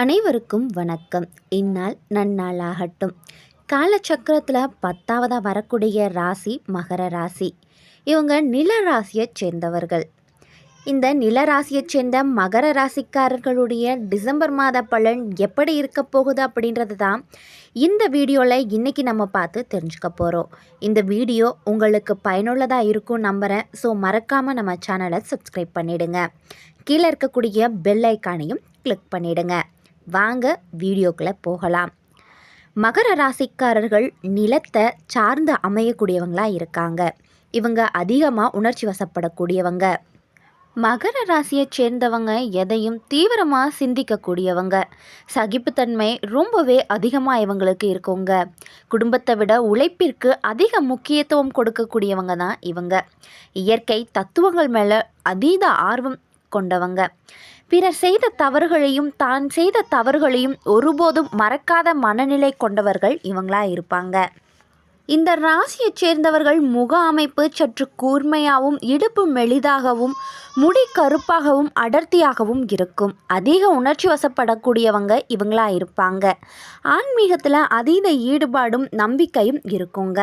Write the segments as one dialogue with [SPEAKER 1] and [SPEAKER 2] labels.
[SPEAKER 1] அனைவருக்கும் வணக்கம். இந்நாள் நன்னாளாகட்டும். காலச்சக்கரத்தில் பத்தாவதாக வரக்கூடிய ராசி மகர ராசி. இவங்க நில ராசியைச் சேர்ந்தவர்கள். இந்த நில ராசியைச் சேர்ந்த மகர ராசிக்காரர்களுடைய டிசம்பர் மாத பலன் எப்படி இருக்க போகுது அப்படின்றது தான் இந்த வீடியோவில் இன்றைக்கி நம்ம பார்த்து தெரிஞ்சுக்க போகிறோம் இந்த வீடியோ உங்களுக்கு பயனுள்ளதாக இருக்கும் நம்புகிறேன் ஸோ மறக்காமல் நம்ம சேனலை சப்ஸ்கிரைப் பண்ணிவிடுங்க கீழே இருக்கக்கூடிய பெல் ஐக்கானையும் கிளிக் பண்ணிவிடுங்க வாங்க வீடியோக்குள்ளே போகலாம். மகர ராசிக்காரர்கள் நிலத்தை சார்ந்து அமையக்கூடியவங்களாக இருக்காங்க. இவங்க அதிகமாக உணர்ச்சி வசப்படக்கூடியவங்க. மகர ராசியைச் சேர்ந்தவங்க எதையும் தீவிரமாக சிந்திக்கக்கூடியவங்க. சகிப்புத்தன்மை ரொம்பவே அதிகமாக இவங்களுக்கு இருக்குங்க. குடும்பத்தை விட உழைப்பிற்கு அதிக முக்கியத்துவம் கொடுக்கக்கூடியவங்க தான் இவங்க. இயற்கை தத்துவங்கள் மேலே அதீத ஆர்வம் கொண்டவங்க. பிறர் செய்த தவறுகளையும் தான் செய்த தவறுகளையும் ஒருபோதும் மறக்காத மனநிலை கொண்டவர்கள் இவங்களா இருப்பாங்க. இந்த ராசியைச் சேர்ந்தவர்கள் முக அமைப்பு சற்று கூர்மையாகவும் இடுப்பு மெலிதாகவும் முடி கருப்பாகவும் அடர்த்தியாகவும் இருக்கும். அதிக உணர்ச்சி வசப்படக்கூடியவங்க இவங்களா இருப்பாங்க. ஆன்மீகத்தில் அதீத ஈடுபாடும் நம்பிக்கையும் இருக்குங்க.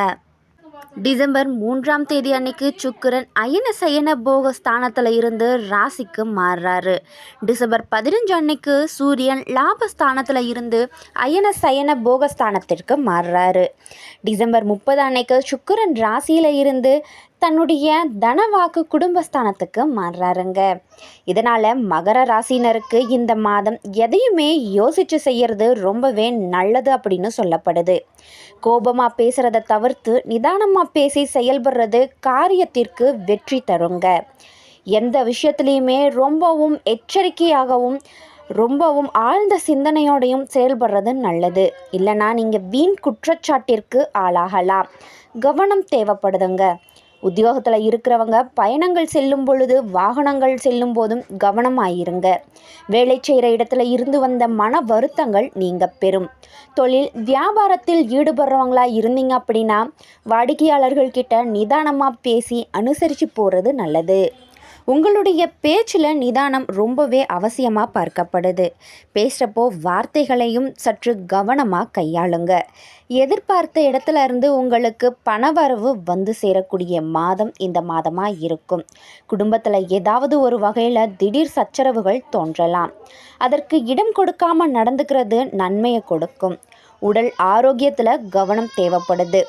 [SPEAKER 1] டிசம்பர் மூன்றாம் தேதி அன்னைக்கு சுக்கிரன் அயன சயன போக ஸ்தானத்தில் இருந்து ராசிக்கு மாறுறாரு. டிசம்பர் பதினஞ்சு அன்னைக்கு சூரியன் லாபஸ்தானத்தில் இருந்து அயன சயன போக ஸ்தானத்திற்கு மாறுறாரு. டிசம்பர் முப்பது அன்னைக்கு சுக்கரன் ராசியில் இருந்து தன்னுடைய தனவாக்கு குடும்பஸ்தானத்துக்கு மாறுறாருங்க. இதனால் மகர ராசினருக்கு இந்த மாதம் எதையுமே யோசித்து செய்கிறது ரொம்பவே நல்லது அப்படின்னு சொல்லப்படுது. கோபமாக பேசுகிறத தவிர்த்து நிதானமாக பேசி செயல்படுறது காரியத்திற்கு வெற்றி தருங்க. எந்த விஷயத்துலையுமே ரொம்பவும் எச்சரிக்கையாகவும் ரொம்பவும் ஆழ்ந்த சிந்தனையோடையும் செயல்படுறது நல்லது. இல்லைனா நீங்கள் வீண் குற்றச்சாட்டிற்கு ஆளாகலாம். கவனம் தேவைப்படுதுங்க. உத்தியோகத்தில் இருக்கிறவங்க பயணங்கள் செல்லும் பொழுது வாகனங்கள் செல்லும் போதும் கவனமாயிருங்க. வேலை செய்கிற இடத்துல இருந்து வந்த மன வருத்தங்கள் நீங்கள் பெறும். தொழில் வியாபாரத்தில் ஈடுபடுறவங்களா இருந்தீங்க அப்படின்னா வாடிக்கையாளர்கள்கிட்ட நிதானமாக பேசி அனுசரித்து போகிறது நல்லது. உங்களுடைய பேச்சில் நிதானம் ரொம்பவே அவசியமாக பார்க்கப்படுது. பேசுகிறப்போ வார்த்தைகளையும் சற்று கவனமாக கையாளுங்க. எதிர்பார்த்த இடத்துல இருந்து உங்களுக்கு பணவரவு வந்து சேரக்கூடிய மாதம் இந்த மாதமாக இருக்கும். குடும்பத்தில் ஏதாவது ஒரு வகையில் திடீர் சச்சரவுகள் தோன்றலாம். அதற்கு இடம் கொடுக்காமல் நடந்துக்கிறது நன்மையை கொடுக்கும். உடல் ஆரோக்கியத்தில் கவனம் தேவைப்படுது.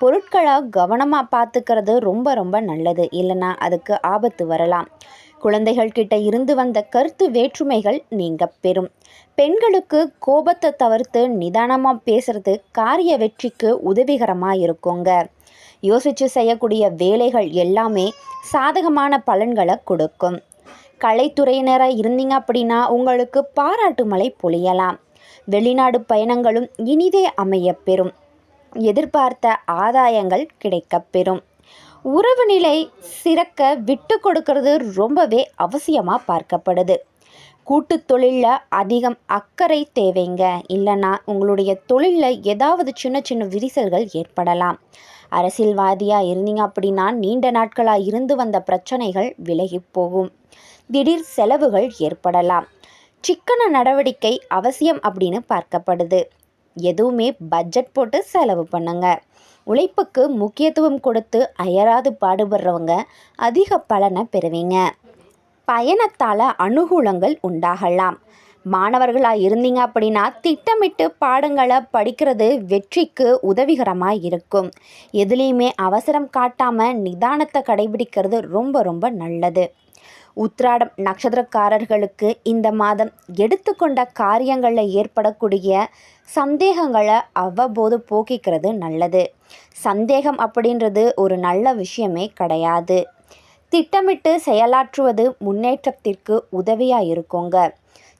[SPEAKER 1] பொருட்களை கவனமாக பார்த்துக்கிறது ரொம்ப ரொம்ப நல்லது. இல்லைன்னா அதுக்கு ஆபத்து வரலாம். குழந்தைகள் கிட்ட இருந்து வந்த கருத்து வேற்றுமைகள் நீங்க பெறும். பெண்களுக்கு கோபத்தை தவிர்த்து நிதானமாக பேசுறது காரிய வெற்றிக்கு உதவிகரமாக இருக்குங்க. யோசித்து செய்யக்கூடிய வேலைகள் எல்லாமே சாதகமான பலன்களை கொடுக்கும். கலைத்துறையினராக இருந்தீங்க அப்படின்னா உங்களுக்கு பாராட்டு மழை பொழியலாம். வெளிநாடு பயணங்களும் இனிதே அமைய பெறும். எதிர்பார்த்த ஆதாயங்கள் கிடைக்கப்பெறும். உறவு நிலை சிறக்க விட்டு கொடுக்கறது ரொம்பவே அவசியமாக பார்க்கப்படுது. கூட்டு தொழிலில் அதிகம் அக்கறை தேவைங்க. இல்லைன்னா உங்களுடைய தொழிலில் ஏதாவது சின்ன சின்ன விரிசல்கள் ஏற்படலாம். அரசியல்வாதியாக இருந்தீங்க அப்படின்னா நீண்ட நாட்களாக இருந்து வந்த பிரச்சனைகள் விலகி போகும். திடீர் செலவுகள் ஏற்படலாம். சிக்கன நடவடிக்கை அவசியம் அப்படின்னு பார்க்கப்படுது. எதுவுமே பட்ஜெட் போட்டு செலவு பண்ணுங்க. உழைப்புக்கு முக்கியத்துவம் கொடுத்து அயராது பாடுபடுறவங்க அதிக பலனை பெறுவீங்க. பயணத்தால் அனுகூலங்கள் உண்டாகலாம். மாணவர்களாக இருந்தீங்க அப்படின்னா திட்டமிட்டு பாடங்களை படிக்கிறது வெற்றிக்கு உதவிகரமாக இருக்கும். எதுலேயுமே அவசரம் காட்டாமல் நிதானத்தை கடைபிடிக்கிறது ரொம்ப ரொம்ப நல்லது. உத்ராடம் நட்சத்திரக்காரர்களுக்கு இந்த மாதம் எடுத்துக்கொண்ட காரியங்களில் ஏற்படக்கூடிய சந்தேகங்களை அவ்வப்போது போக்கிக்கிறது நல்லது. சந்தேகம் அப்படின்றது ஒரு நல்ல விஷயமே கிடையாது. திட்டமிட்டு செயலாற்றுவது முன்னேற்றத்திற்கு உதவியாக இருக்குங்க.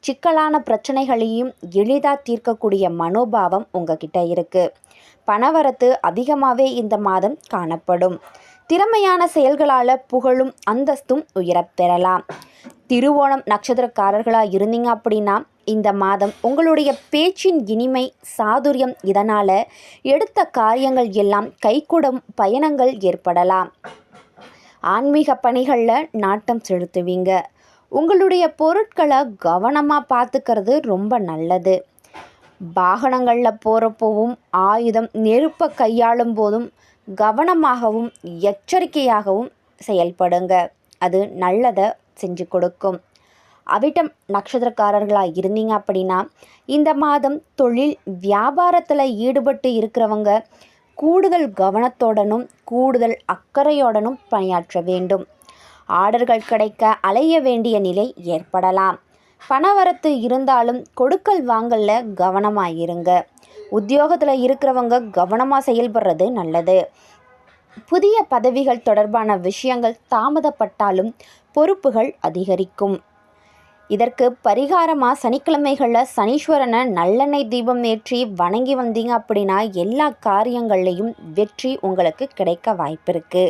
[SPEAKER 1] சிக்கலான பிரச்சனைகளையும் எளிதாக தீர்க்கக்கூடிய மனோபாவம் உங்ககிட்ட இருக்குது பணவரத்து அதிகமாகவே இந்த மாதம் காணப்படும். திறமையான செயல்களால் புகழும் அந்தஸ்தும் உயரப் பெறலாம். திருவோணம் நட்சத்திரக்காரர்களாக இருந்தீங்க அப்படின்னா இந்த மாதம் உங்களுடைய பேச்சின் இனிமை சாதுரியம் இதனால் எடுத்த காரியங்கள் எல்லாம் கைகூடும் பயணங்கள் ஏற்படலாம். ஆன்மீக பணிகளில் நாட்டம் செலுத்துவீங்க. உங்களுடைய பொருட்களை கவனமாக பார்த்துக்கிறது ரொம்ப நல்லது. வாகனங்களில் போகிறப்போவும் ஆயுதம் நெருப்பை கையாளும் போதும் கவனமாகவும் எச்சரிக்கையாகவும் செயல்படுங்க. அது நல்லதை செஞ்சு கொடுக்கும். அவிட்டம் நட்சத்திரக்காரர்களாக இருந்தீங்க அப்படின்னா இந்த மாதம் தொழில் வியாபாரத்தில் ஈடுபட்டு இருக்கிறவங்க கூடுதல் கவனத்தோடனும் கூடுதல் அக்கறையோடனும் பணியாற்ற வேண்டும். ஆர்டர்கள் கிடைக்க அலைய வேண்டிய நிலை ஏற்படலாம். பணவரத்து இருந்தாலும் கொடுக்கல் வாங்கல்ல கவனமாக இருங்க உத்தியோகத்தில் இருக்கிறவங்க கவனமாக செயல்படுறது நல்லது. புதிய பதவிகள் தொடர்பான விஷயங்கள் தாமதப்பட்டாலும் பொறுப்புகள் அதிகரிக்கும். இதற்கு பரிகாரமாக சனிக்கிழமைகளில் சனீஸ்வரனை நல்லெண்ணெய் தீபம் ஏற்றி வணங்கி வந்தீங்க அப்படின்னா எல்லா காரியங்கள்லேயும் வெற்றி உங்களுக்கு கிடைக்க வாய்ப்பிருக்கு.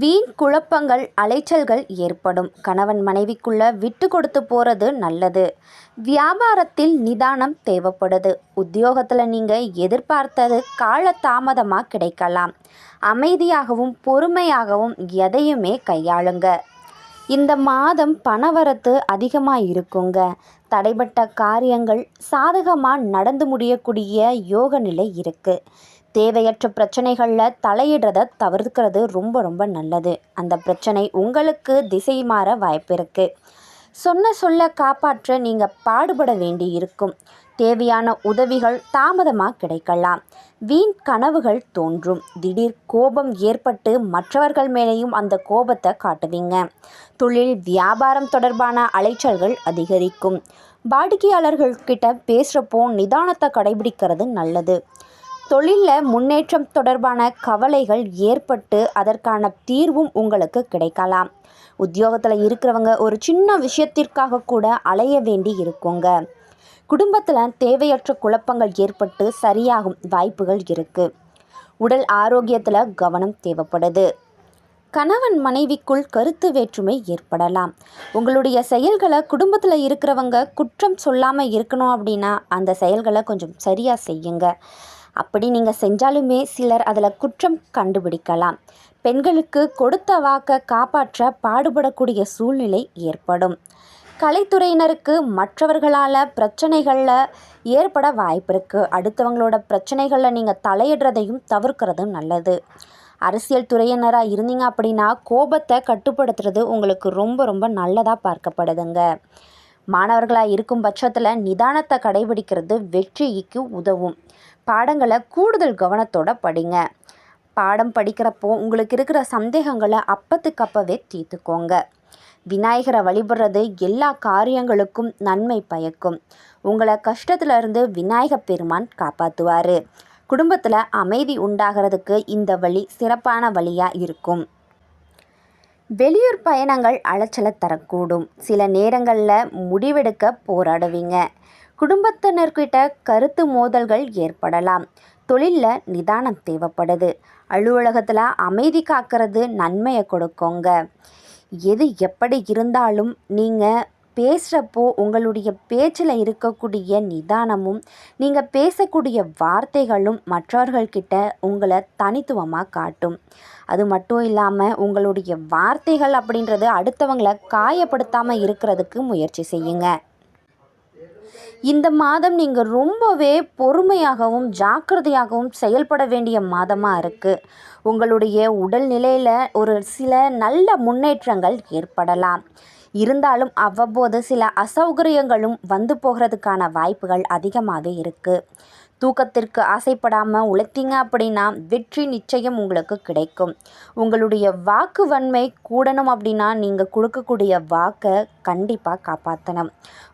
[SPEAKER 1] வீண் குழப்பங்கள் அலைச்சல்கள் ஏற்படும். கணவன் மனைவிக்குள்ள விட்டு கொடுத்து போகிறது நல்லது. வியாபாரத்தில் நிதானம் தேவைப்படுது. உத்தியோகத்தில் நீங்கள் எதிர்பார்த்தது கால தாமதமாக கிடைக்கலாம். அமைதியாகவும் பொறுமையாகவும் எதையுமே கையாளுங்க. இந்த மாதம் பணவரத்து அதிகமாக இருக்குங்க தடைப்பட்ட காரியங்கள் சாதகமாக நடந்து முடியக்கூடிய யோக நிலை இருக்குது தேவையற்ற பிரச்சனைகளில் தலையிடுறத தவிர்க்கிறது ரொம்ப ரொம்ப நல்லது. அந்த பிரச்சனை உங்களுக்கு திசை மாற வாய்ப்பு இருக்குது சொன்ன சொல்ல காப்பாற்ற நீங்கள் பாடுபட வேண்டி இருக்கும். தேவையான உதவிகள் தாமதமாக கிடைக்கலாம். வீண் கனவுகள் தோன்றும். திடீர் கோபம் ஏற்பட்டு மற்றவர்கள் மேலேயும் அந்த கோபத்தை காட்டுவீங்க. தொழில் வியாபாரம் தொடர்பான அலைச்சல்கள் அதிகரிக்கும். வாடிக்கையாளர்கள்கிட்ட பேசுகிறப்போ நிதானத்தை கடைபிடிக்கிறது நல்லது. தொழிலில் முன்னேற்றம் தொடர்பான கவலைகள் ஏற்பட்டு அதற்கான தீர்வும் உங்களுக்கு கிடைக்கலாம். உத்தியோகத்தில் இருக்கிறவங்க ஒரு சின்ன விஷயத்திற்காக கூட அலைய வேண்டி இருக்குங்க. குடும்பத்தில் தேவையற்ற குழப்பங்கள் ஏற்பட்டு சரியாகும் வாய்ப்புகள் இருக்குது உடல் ஆரோக்கியத்தில் கவனம் தேவைப்படுது. கணவன் மனைவிக்குள் கருத்து வேற்றுமை ஏற்படலாம். உங்களுடைய செயல்களை குடும்பத்தில் இருக்கிறவங்க குற்றம் சொல்லாமல் இருக்கணும் அப்படின்னா அந்த செயல்களை கொஞ்சம் சரியாக செய்யுங்க. அப்படி நீங்கள் செஞ்சாலுமே சிலர் அதில் குற்றம் கண்டுபிடிக்கலாம். பெண்களுக்கு கொடுத்த வாக்கை காப்பாற்ற பாடுபடக்கூடிய சூழ்நிலை ஏற்படும். கலைத்துறையினருக்கு மற்றவர்களால் பிரச்சனைகளில் ஏற்பட வாய்ப்பு இருக்குது அடுத்தவங்களோட பிரச்சனைகளில் நீங்கள் தலையிடுறதையும் தவிர்க்கிறதும் நல்லது. அரசியல் துறையினராக இருந்தீங்க அப்படின்னா கோபத்தை கட்டுப்படுத்துறது உங்களுக்கு ரொம்ப ரொம்ப நல்லதாக பார்க்கப்படுதுங்க. மாணவர்களாக இருக்கும் பட்சத்தில் நிதானத்தை கடைபிடிக்கிறது வெற்றிக்கு உதவும். பாடங்களை கூடுதல் கவனத்தோட படிங்க. பாடம் படிக்கிறப்போ உங்களுக்கு இருக்கிற சந்தேகங்களை அப்பத்துக்கு அப்பவே தீர்த்துக்கோங்க. விநாயகரை வழிபடுறது எல்லா காரியங்களுக்கும் நன்மை பயக்கும். உங்களை கஷ்டத்துலேருந்து விநாயக பெருமான் காப்பாற்றுவார் குடும்பத்தில் அமைதி உண்டாகிறதுக்கு இந்த வழி சிறப்பான வழியாக இருக்கும். வெளியூர் பயணங்கள் அலைச்சலை தரக்கூடும். சில நேரங்களில் முடிவெடுக்க போராடுவீங்க. குடும்பத்தினர்கிட்ட கருத்து மோதல்கள் ஏற்படலாம். தொழிலில் நிதானம் தேவைப்படுது. அலுவலகத்தில் அமைதி காக்கிறது நன்மையை கொடுக்குங்க. எது எப்படி இருந்தாலும் நீங்கள் பேசுகிறப்போ உங்களுடைய பேச்சில் இருக்கக்கூடிய நிதானமும் நீங்கள் பேசக்கூடிய வார்த்தைகளும் மற்றவர்கள்கிட்ட உங்களை தனித்துவமாக காட்டும். அது மட்டும் இல்லாமல் உங்களுடைய வார்த்தைகள் அப்படின்றது அடுத்தவங்களை காயப்படுத்தாமல் இருக்கிறதுக்கு முயற்சி செய்யுங்க. இந்த மாதம் நீங்கள் ரொம்பவே பொறுமையாகவும் ஜாக்கிரதையாகவும் செயல்பட வேண்டிய மாதமாக இருக்குது உங்களுடைய உடல்நிலையில் ஒரு சில நல்ல முன்னேற்றங்கள் ஏற்படலாம். இருந்தாலும் அவ்வப்போது சில அசௌகரியங்களும் வந்து போகிறதுக்கான வாய்ப்புகள் அதிகமாகவே இருக்குது தூக்கத்திற்கு ஆசைப்படாமல் உழைத்தீங்க அப்படின்னா வெற்றி நிச்சயம் உங்களுக்கு கிடைக்கும். உங்களுடைய வாக்கு வன்மை கூடணும் அப்படின்னா நீங்கள் கொடுக்கக்கூடிய வாக்கை கண்டிப்பாக காப்பாற்றணும்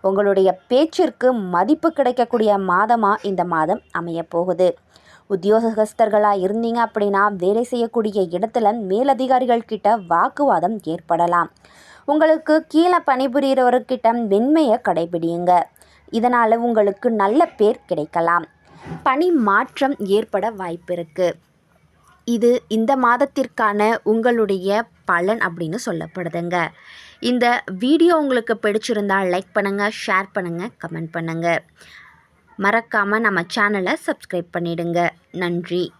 [SPEAKER 1] உங்களுடைய பேச்சிற்கு மதிப்பு கிடைக்கக்கூடிய மாதமாக இந்த மாதம் அமையப்போகுது. உத்தியோகஸ்தர்களாக இருந்தீங்க அப்படின்னா வேலை செய்யக்கூடிய இடத்துல மேலதிகாரிகள் கிட்ட வாக்குவாதம் ஏற்படலாம். உங்களுக்கு கீழே பணிபுரிகிறவர்கிட்ட வெண்மையை கடைபிடியுங்க. இதனால் உங்களுக்கு நல்ல பேர் கிடைக்கலாம். பணி மாற்றம் ஏற்பட வாய்ப்பிருக்கு. இது இந்த மாதத்திற்கான உங்களுடைய பலன் அப்படின்னு சொல்லப்படுதுங்க. இந்த வீடியோ உங்களுக்கு பிடிச்சிருந்தால் லைக் பண்ணுங்கள் ஷேர் பண்ணுங்கள் கமெண்ட் பண்ணுங்கள் மறக்காமல் நம்ம சேனலை சப்ஸ்கிரைப் பண்ணிடுங்க. நன்றி.